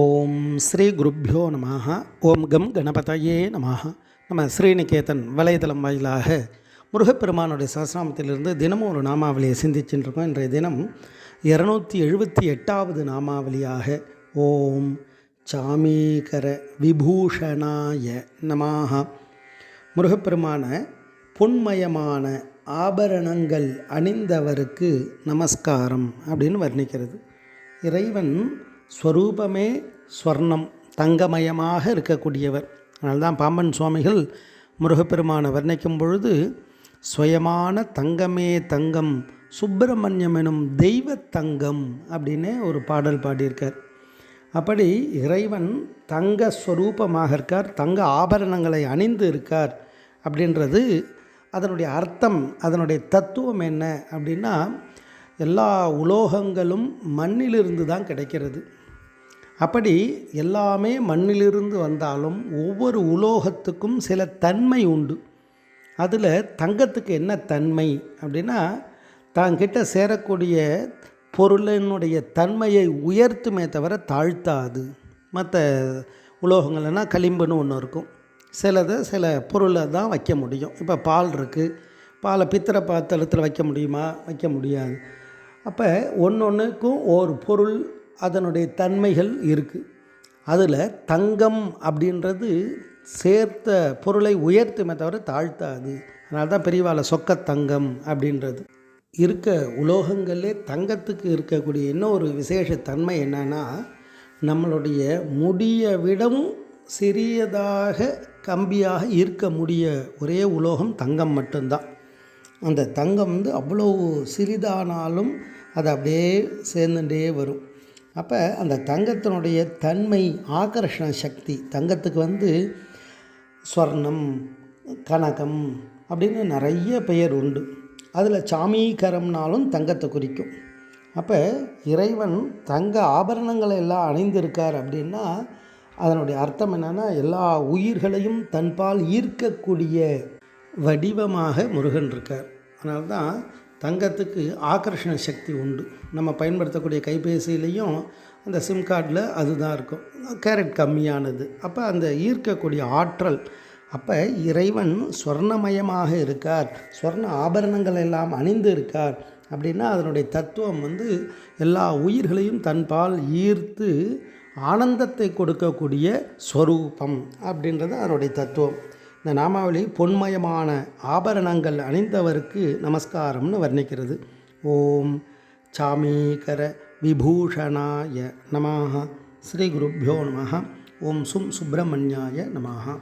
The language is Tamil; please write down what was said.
ஓம் ஸ்ரீ குருப்பியோ நம ஓம் கம் கணபதையே நம நம்ம ஸ்ரீநிகேதன் வலைதளம் வாயிலாக முருகப்பெருமானுடைய சஹஸ்ரநாமத்திலிருந்து தினமும் ஒரு நாமாவளியை சிந்திச்சுட்டு இன்றைய தினம் இரநூத்தி எழுபத்தி எட்டாவது நாமாவளியாக ஓம் சாமீகர விபூஷணாய நமாக முருகப்பெருமான பொன்மயமான ஆபரணங்கள் அணிந்தவருக்கு நமஸ்காரம் அப்படின்னு வர்ணிக்கிறது. இறைவன் ஸ்வரூபமே ஸ்வர்ணம் தங்கமயமாக இருக்கக்கூடியவர். அதனால்தான் பாம்பன் சுவாமிகள் முருகப்பெருமானை வர்ணிக்கும் பொழுது சுயமான தங்கமே தங்கம் சுப்பிரமணியம் எனும் தெய்வ தங்கம் அப்படின்னு ஒரு பாடல் பாடியிருக்கார். அப்படி இறைவன் தங்க ஸ்வரூபமாக இருக்கார் தங்க ஆபரணங்களை அணிந்து இருக்கார் அப்படின்றது அதனுடைய அர்த்தம் அதனுடைய தத்துவம் என்ன அப்படின்னா எல்லா உலோகங்களும் மண்ணிலிருந்து தான் கிடைக்கிறது. அப்படி எல்லாமே மண்ணிலிருந்து வந்தாலும் ஒவ்வொரு உலோகத்துக்கும் சில தன்மை உண்டு. அதில் தங்கத்துக்கு என்ன தன்மை அப்படின்னா தாங்கிட்ட சேரக்கூடிய பொருளினுடைய தன்மையை உயர்த்துமே தவிர தாழ்த்தாது. மற்ற உலோகங்கள்னா களிம்புன்னு ஒன்று இருக்கும். சிலதை சில பொருளை தான் வைக்க முடியும். இப்போ பால் இருக்குது பாலை பித்திர பாத்திரத்தில் வைக்க முடியுமா? வைக்க முடியாது. அப்போ ஒன்று ஒன்றுக்கும் ஒரு பொருள் அதனுடைய தன்மைகள் இருக்குது அதில் தங்கம் அப்படின்றது சேர்த்த பொருளை உயர்த்துமே தவிர தாழ்த்தாது. அதனால தான் பெரியவாளை சொக்க தங்கம் அப்படின்றது. இருக்க உலோகங்களே தங்கத்துக்கு இருக்கக்கூடிய இன்னொரு விசேஷ தன்மை என்னென்னா நம்மளுடைய முடியை விடவும் சிறியதாக கம்பியாக இருக்க முடிய ஒரே உலோகம் தங்கம் மட்டும்தான். அந்த தங்கம் வந்து அவ்வளோ சிறிதானாலும் அது அப்படியே சேர்ந்துட்டே வரும். அப்போ அந்த தங்கத்தினுடைய தன்மை ஆகர்ஷண சக்தி தங்கத்துக்கு வந்து ஸ்வர்ணம் கனகம் அப்படின்னு நிறைய பெயர் உண்டு. அதில் சாமீகரம்னாலும் தங்கத்தை குறிக்கும். அப்போ இறைவன் தங்க ஆபரணங்களை எல்லாம் அணிந்திருக்கார் அப்படின்னா அதனுடைய அர்த்தம் என்னென்னா எல்லா உயிர்களையும் தன்பால் ஈர்க்கக்கூடிய வடிவமாக முருகன் இருக்கார். அதனால்தான் தங்கத்துக்கு ஆகர்ஷண சக்தி உண்டு. நம்ம பயன்படுத்தக்கூடிய கைபேசியிலையும் அந்த சிம் கார்டில் அதுதான் இருக்கும். கேரட் கம்மியானது. அப்போ அந்த ஈர்க்கக்கூடிய ஆற்றல் அப்போ இறைவன் ஸ்வர்ணமயமாக இருக்கார். ஸ்வர்ண ஆபரணங்கள் எல்லாம் அணிந்து இருக்கார். அப்படின்னா அதனுடைய தத்துவம் வந்து எல்லா உயிர்களையும் தன்பால் ஈர்த்து ஆனந்தத்தை கொடுக்கக்கூடிய ஸ்வரூபம் அப்படின்றது அதனுடைய தத்துவம். இந்த நாமாவளி பொன்மயமான ஆபரணங்கள் அணிந்தவருக்கு நமஸ்காரம்னு வர்ணிக்கிறது. ஓம் சாமீகர விபூஷணாய நமாக ஸ்ரீ குருப்பியோ நம ஓம் சும் சுப்பிரமணியாய நமாக